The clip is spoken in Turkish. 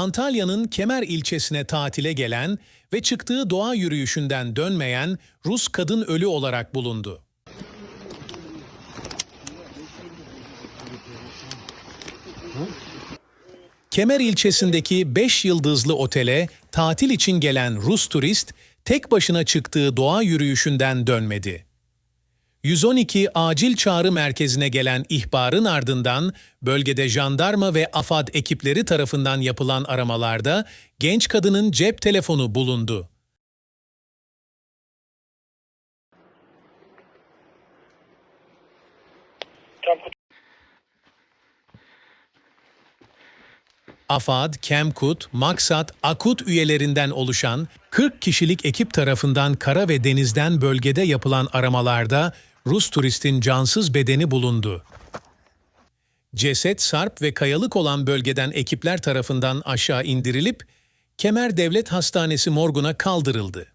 Antalya'nın Kemer ilçesine tatile gelen ve çıktığı doğa yürüyüşünden dönmeyen Rus kadın ölü olarak bulundu. Kemer ilçesindeki 5 yıldızlı otele tatil için gelen Rus turist tek başına çıktığı doğa yürüyüşünden dönmedi. 112 acil çağrı merkezine gelen ihbarın ardından bölgede jandarma ve AFAD ekipleri tarafından yapılan aramalarda genç kadının cep telefonu bulundu. AFAD, Kemkut, Maksat, Akut üyelerinden oluşan 40 kişilik ekip tarafından kara ve denizden bölgede yapılan aramalarda Rus turistin cansız bedeni bulundu. Ceset sarp ve kayalık olan bölgeden ekipler tarafından aşağı indirilip Kemer Devlet Hastanesi morguna kaldırıldı.